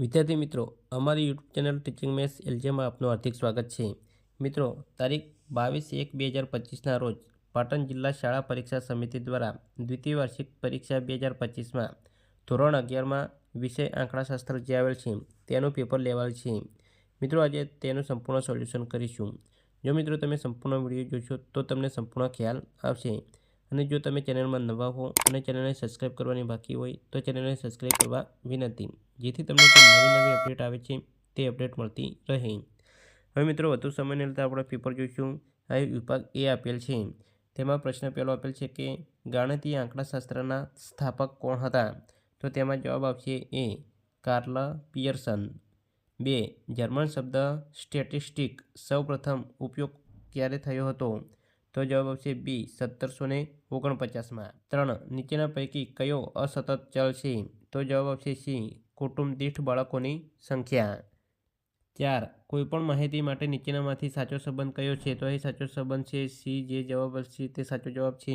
વિદ્યાર્થી મિત્રો, અમારી યુટ્યુબ ચેનલ ટીચિંગ મેથ્સ એલજીમાં આપનું હાર્દિક સ્વાગત છે. મિત્રો, તારીખ બાવીસ એક બે હજાર પચીસના રોજ પાટણ જિલ્લા શાળા પરીક્ષા સમિતિ દ્વારા દ્વિતીય વાર્ષિક પરીક્ષા બે હજાર પચીસમાં ધોરણ અગિયારમાં વિષય આંકડાશાસ્ત્ર જે આવેલ છે, તેનું પેપર લેવાયેલ છે. મિત્રો, આજે તેનું સંપૂર્ણ સોલ્યુશન કરીશું. જો મિત્રો, તમે સંપૂર્ણ વીડિયો જોશો, તો તમને સંપૂર્ણ ખ્યાલ આવશે. અને જો તમે ચેનલમાં નવા હો અને ચેનલને સબસ્ક્રાઈબ કરવાની બાકી હોય, તો ચેનલને સબસ્ક્રાઈબ કરવા વિનંતી. જેથી તમને જે નવી નવી અપડેટ આવે છે, તે અપડેટ મળતી રહે. હવે મિત્રો, વધુ સમયને લીધે આપણે પેપર જોઈશું. હવે વિભાગ એ આપેલ છે. તેમાં પ્રશ્ન પહેલો આપેલ છે કે, ગાણિતીય આંકડાશાસ્ત્રના સ્થાપક કોણ હતા? તો તેમાં જવાબ આવશે એ, કાર્લ પિયર્સન. બે, જર્મન શબ્દ સ્ટેટિસ્ટિક સૌપ્રથમ ઉપયોગ ક્યારે થયો હતો? તો જવાબ આવશે બી, સત્તરસો ને ઓગણપચાસમાં. ત્રણ, નીચેના પૈકી કયો અસતત ચલ છે? તો જવાબ આવશે સી કુટુંબ દીઠ બાળકોની સંખ્યા. ચાર. કોઈપણ માહિતી માટે નીચેનામાંથી સાચો સંબંધ કયો છે? તો અહીં સાચો સંબંધ છે સી જે જવાબ છે તે સાચો જવાબ છે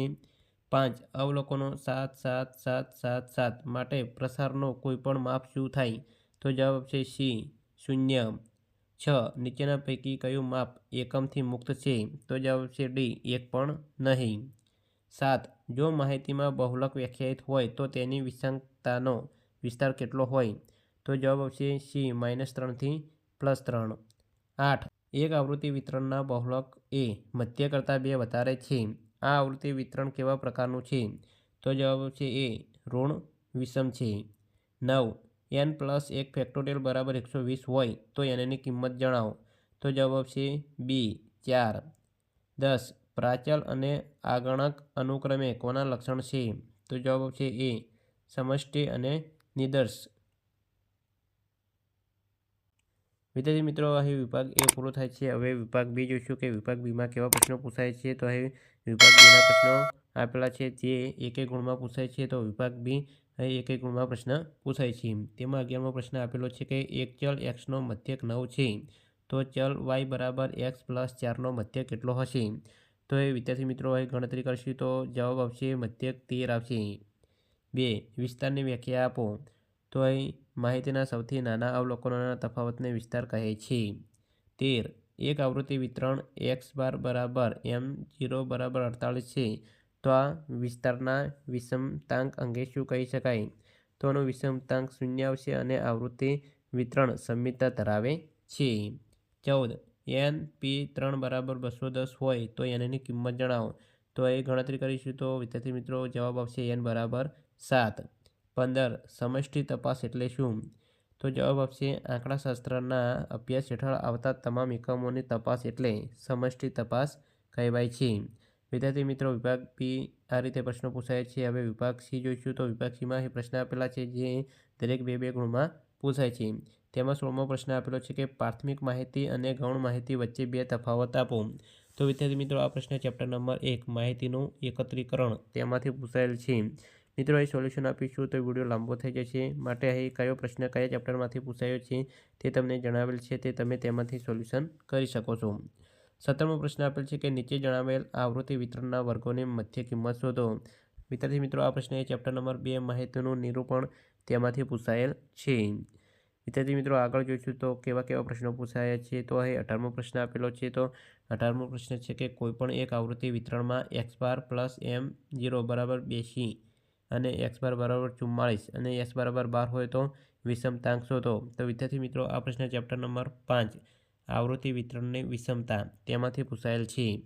પાંચ. અવલોકનો સાત સાત સાત સાત સાત માટે પ્રસારનો કોઈપણ માપ શું થાય? તો જવાબ છે સી શૂન્ય. છ. નીચેના પૈકી કયું માપ એકમથી મુક્ત છે? તો જવાબ છે ડી એક પણ નહીં. સાત. જો માહિતીમાં બહુલક વ્યાખ્યાયિત હોય તો તેની વિષાંકતાનો વિસ્તાર કેટલો હોય? તો જવાબ આવશે સી માઇનસ ત્રણથી પ્લસ ત્રણ. આઠ. એક આવૃત્તિ વિતરણના બહુલક એ મધ્ય કરતાં બે વધારે છે. આ આવૃત્તિ વિતરણ કેવા પ્રકારનું છે? તો જવાબ આવશે એ, ઋણ વિષમ છે. નવ. એન પ્લસ એક ફેક્ટોરિયલ બરાબર એકસો વીસ હોય તો એનની કિંમત જણાવો. તો જવાબ આવશે બી, ચાર. દસ. પ્રાચલ અને આગણક અનુક્રમે કોના લક્ષણ છે? તો જવાબ આવશે એ, સમષ્ટિ અને નિદર્શ. વિદ્યાર્થી મિત્રો, અહીં વિભાગ એ પૂરો થાય છે. હવે વિભાગ બી જોઈશું કે વિભાગ બીમાં કેવા પ્રશ્નો પૂછાય છે. તો અહીં વિભાગ બીના પ્રશ્નો આપેલા છે. જે એક ગુણમાં પૂછાય છે. તો વિભાગ બી અહીં એક ગુણમાં પ્રશ્ન પૂછાય છે. તેમાં અગિયારમો પ્રશ્ન આપેલો છે કે એક ચલ એક્સનો મધ્યક નવ છે. તો ચલ વાય બરાબર એક્સ પ્લસ ચારનો મધ્યક કેટલો હશે? તો એ વિદ્યાર્થી મિત્રો, અહીં ગણતરી કરશું તો જવાબ આવશે મધ્યક તેર આવશે. બે વિસ્તારની વ્યાખ્યા આપો. તો અહીં માહિતીના સૌથી નાના અવલોકનોના તફાવતને વિસ્તાર કહે છે. તેર. એક આવૃત્તિ વિતરણ એક્સ બાર બરાબર એમ જીરો બરાબર અડતાળીસ છે. તો આ વિસ્તારના વિષમતાંક અંગે શું કહી શકાય? તો આનો વિષમતાંક શૂન્ય આવશે અને આવૃત્તિ વિતરણ સંમિતતા ધરાવે છે. ચૌદ. એન પી ત્રણ બરાબર બસો દસ હોય તો એનની કિંમત જણાવો. તો એ ગણતરી કરીશું તો વિદ્યાર્થી મિત્રો જવાબ આવશે એન બરાબર સાત, પંદર, સમષ્ટિ તપાસ એટલે શું? તો જવાબ આપશે, આંકડાશાસ્ત્રના અભ્યાસ હેઠળ આવતા તમામ એકમોની તપાસ એટલે સમષ્ટિ તપાસ કહેવાય છે. વિદ્યાર્થી મિત્રો, વિભાગ બી આ રીતે પ્રશ્નો પૂછાય છે. હવે વિભાગ સી જોઈશું તો વિભાગ સીમાં પ્રશ્ન આપેલા છે જે દરેક બે બે ગુણમાં પૂછાય છે. તેમાં સોળમો પ્રશ્ન આપેલો છે કે પ્રાથમિક માહિતી અને ગૌણ માહિતી વચ્ચે બે તફાવત આપો. તો વિદ્યાર્થી મિત્રો, આ પ્રશ્ન ચેપ્ટર નંબર એક, માહિતીનું એકત્રીકરણ તેમાંથી પૂછાયેલ છે. મિત્રો અહીં સોલ્યુશન આપીશું તો વીડિયો લાંબો થઈ જશે. માટે અહીં કયો પ્રશ્ન કયા ચેપ્ટરમાંથી પૂછાયો છે તે તમને જણાવેલ છે તે તમે તેમાંથી સોલ્યુશન કરી શકો છો. સત્તરમો પ્રશ્ન આપેલ છે કે નીચે જણાવેલ આવૃત્તિ વિતરણના વર્ગોની મધ્ય કિંમત શોધો. વિદ્યાર્થી મિત્રો, આ પ્રશ્ન એ ચેપ્ટર નંબર બે માહિતીનું નિરૂપણ તેમાંથી પૂછાયેલ છે. વિદ્યાર્થી મિત્રો, આગળ જોઈશું તો કેવા કેવા પ્રશ્નો પૂછાયા છે તો અહીં અઢારમો પ્રશ્ન આપેલો છે તો અઢારમો પ્રશ્ન છે કે કોઈપણ એક આવૃત્તિ વિતરણમાં x bar plus m zero બરાબર બેસી. અને એક્સ બાર બરાબર ચુમ્માળીસ અને એક્સ બરાબર બાર હોય તો વિષમતાંક શોધો. તો વિદ્યાર્થી મિત્રો, આ પ્રશ્ન ચેપ્ટર નંબર પાંચ, આવૃત્તિ વિતરણની વિષમતા, તેમાંથી પૂછાયેલ છે.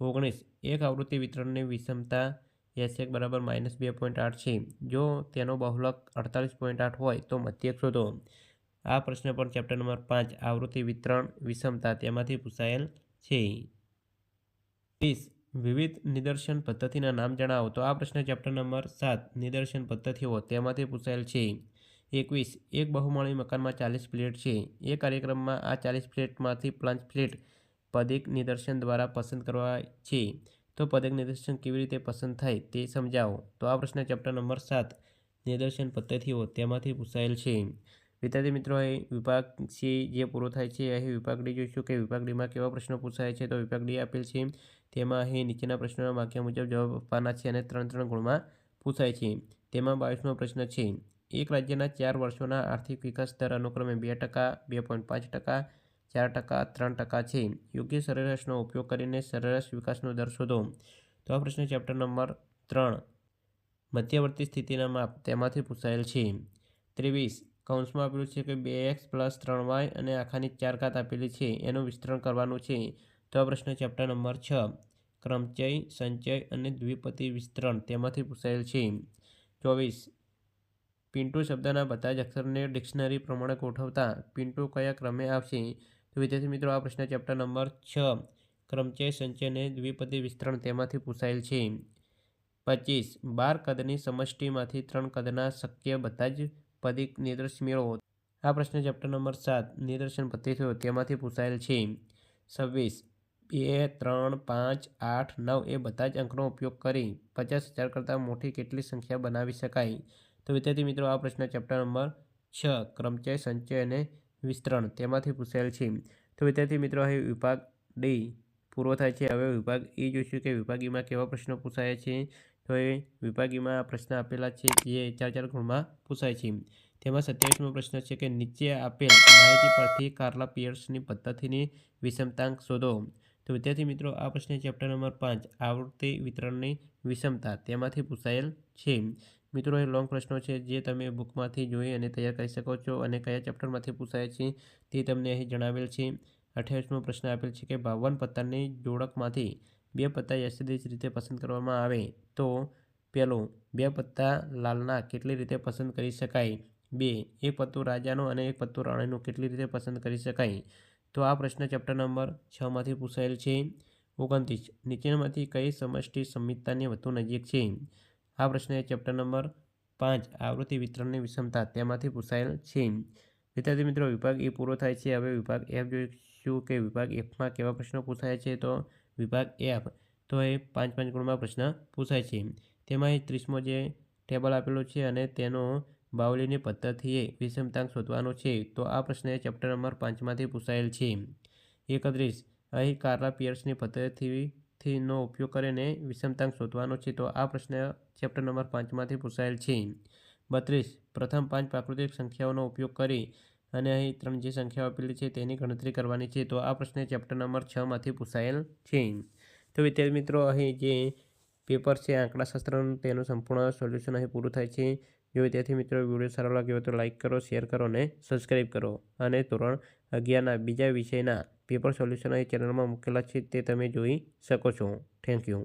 ઓગણીસ, એક આવૃત્તિ વિતરણની વિષમતા એસ એક બરાબર માઇનસ બે પોઈન્ટ આઠ છે. જો તેનો બહુલક અડતાલીસ પોઈન્ટ આઠ હોય તો મધ્યક શોધો. આ પ્રશ્ન પણ ચેપ્ટર નંબર પાંચ, આવૃત્તિ વિતરણ વિષમતા, તેમાંથી પૂછાયેલ છે. વીસ વિવિધ નિદર્શન પદ્ધતિના નામ જણાવો. તો આ પ્રશ્ન ચેપ્ટર નંબર સાત, નિદર્શન પદ્ધતિઓ. તેમાંથી પૂછાયેલ છે, એકવીસ, એક બહુમાળી મકાનમાં ચાલીસ ફ્લેટ છે. એ કાર્યક્રમમાં આ ચાલીસ ફ્લેટમાંથી પાંચ ફ્લેટ પદિક નિદર્શન દ્વારા પસંદ કરવા છે. તો પદક નિદર્શન કેવી રીતે પસંદ થાય તે સમજાવો. તો આ પ્રશ્ન ચેપ્ટર નંબર સાત, નિદર્શન પદ્ધતિઓ. તેમાંથી પૂછાયેલ છે વિદ્યાર્થી મિત્રો, અહીં વિભાગ સી જે પૂરો થાય છે, અહીં વિભાગ ડી જોઈશું કે વિભાગ ડીમાં કેવા પ્રશ્નો પૂછાય છે, તો વિભાગ ડી આપેલ છે. તેમાં અહીં નીચેના પ્રશ્નોના વાક્ય મુજબ જવાબ આપવાના છે અને ત્રણ ત્રણ ગુણમાં પૂછાય છે. તેમાં બાવીસમો પ્રશ્ન છે, એક રાજ્યના ચાર વર્ષોના આર્થિક વિકાસ દર અનુક્રમે બે ટકા, બે પોઈન્ટ પાંચ ટકા, ચાર ટકા, ત્રણ ટકા છે. યોગ્ય સરેરાશનો ઉપયોગ કરીને સરેરાશ વિકાસનો દર શોધો. તો આ પ્રશ્ન ચેપ્ટર નંબર ત્રણ, મધ્યવર્તી સ્થિતિના માપ તેમાંથી પૂછાયેલ છે. ત્રેવીસ કૌંસમાં આપેલું છે કે બે એક્સ પ્લસ ત્રણ વાય અને આખાની ચાર ઘાત આપેલી છે, એનું વિસ્તરણ કરવાનું છે. તો આ પ્રશ્ન ચેપ્ટર નંબર છ ક્રમચય સંચય અને દ્વિપતિ વિસ્તરણ તેમાંથી પૂછાયેલ છે. ચોવીસ, પિન્ટુ શબ્દના બધા જ અક્ષરને ડિક્શનરી પ્રમાણે ગોઠવતા પિન્ટુ કયા ક્રમે આવશે? તો વિદ્યાર્થી મિત્રો, આ પ્રશ્ન ચેપ્ટર નંબર છ ક્રમચય સંચય અને દ્વિપદી વિસ્તરણ તેમાંથી પૂછાયેલ છે. પચીસ, બાર કદની સમષ્ટિમાંથી ત્રણ કદના શક્ય બધા જ પદી નિદર્શ મેળવો. આ પ્રશ્ન ચેપ્ટર નંબર સાત નિદર્શન પત્રીસો તેમાંથી પૂછાયેલ છે, છવ્વીસ, બે, ત્રણ, પાંચ, આઠ, નવ એ બધા જ અંકનો ઉપયોગ કરી પચાસ હજાર કરતાં મોટી કેટલી સંખ્યા બનાવી શકાય? તો વિદ્યાર્થી મિત્રો, આ પ્રશ્ન ચેપ્ટર નંબર છ, ક્રમચય, સંચય અને વિસ્તરણ તેમાંથી પૂછાયેલ છે. તો વિદ્યાર્થી મિત્રો હવે વિભાગ ડી પૂરો થાય છે. હવે વિભાગ એ જોઈશું કે વિભાગીમાં કેવા પ્રશ્નો પૂછાયા છે. તો એ વિભાગીમાં પ્રશ્ન આપેલા છે જે ચાર ચાર ગુણમાં પૂછાય છે. તેમાં સત્યાવીસમો પ્રશ્ન છે કે નીચે આપેલ માહિતી પરથી કાર્લા પિયર્સની પદ્ધતિની વિષમતાંક શોધો. તો વિદ્યાર્થી મિત્રો, આ પ્રશ્ન ચેપ્ટર નંબર પાંચ, આવૃત્તિ વિતરણની વિષમતા. તેમાંથી પૂછાયેલ છે. મિત્રો, એ લોંગ પ્રશ્નો છે જે તમે બુકમાંથી જોઈ અને તૈયાર કરી શકો છો અને કયા ચેપ્ટરમાંથી પૂછાય છે તે તમને અહીં જણાવેલ છે. અઠ્યાવીસમો પ્રશ્ન આપેલ છે કે બાવન પત્તાની જોડકમાંથી બે પત્તા યશસ્વી રીતે પસંદ કરવામાં આવે, તો પહેલું બે પત્તા લાલના કેટલી રીતે પસંદ કરી શકાય? બે, એક પત્તું રાજાનું અને એક પત્તું રાણીનું કેટલી રીતે પસંદ કરી શકાય? તો આ પ્રશ્ન ચેપ્ટર નંબર છમાંથી પૂછાયેલ છે. ઓગણત્રીસ, નીચેનામાંથી કઈ સમષ્ટિ સંહિતાની વધુ નજીક છે? આ પ્રશ્ન ચેપ્ટર નંબર પાંચ, આવૃત્તિ વિતરણની વિષમતા, તેમાંથી પૂછાયેલ છે. વિદ્યાર્થી મિત્રો, વિભાગ એ પૂરો થાય છે. હવે વિભાગ એફ જોઈશું કે વિભાગ એફમાં કેવા પ્રશ્નો પૂછાય છે? તો વિભાગ એફ તો એ પાંચ પાંચ ગુણમાં પ્રશ્ન પૂછાય છે. તેમાં ત્રીસમો જે ટેબલ આપેલો છે અને તેનો બાવલીની પદ્ધતિએ વિષમતાંક શોધવાનો છે, તો આ પ્રશ્ન ચેપ્ટર નંબર પાંચમાંથી પૂછાયેલ છે. એકત્રીસ. અહીં કાર્લા પિયર્સની પદ્ધતિનો ઉપયોગ કરીને વિષમતાંક શોધવાનો છે, તો આ પ્રશ્ન ચેપ્ટર નંબર પાંચમાંથી પૂછાયેલ છે. બત્રીસ. પ્રથમ પાંચ પ્રાકૃતિક સંખ્યાઓનો ઉપયોગ કરી અને અહીં ત્રણ જે સંખ્યાઓ આપેલી છે તેની ગણતરી કરવાની છે. તો આ પ્રશ્ન ચેપ્ટર નંબર છમાંથી પૂછાયેલ છે. તો વિદ્યાર્થી મિત્રો, અહીં જે પેપર છે, આંકડાશાસ્ત્રનું, તેનું સંપૂર્ણ સોલ્યુશન અહીં પૂરું થાય છે. જો વિદ્યાર્થી મિત્રો વીડિયો સારો લાગ્યો તો લાઇક કરો શેર કરો અને સબસ્ક્રાઈબ કરો. અને ધોરણ અગિયારના બીજા વિષયના પેપર સોલ્યુશન અહીં ચેનલમાં મૂકેલા છે તે તમે જોઈ શકો છો. Thank you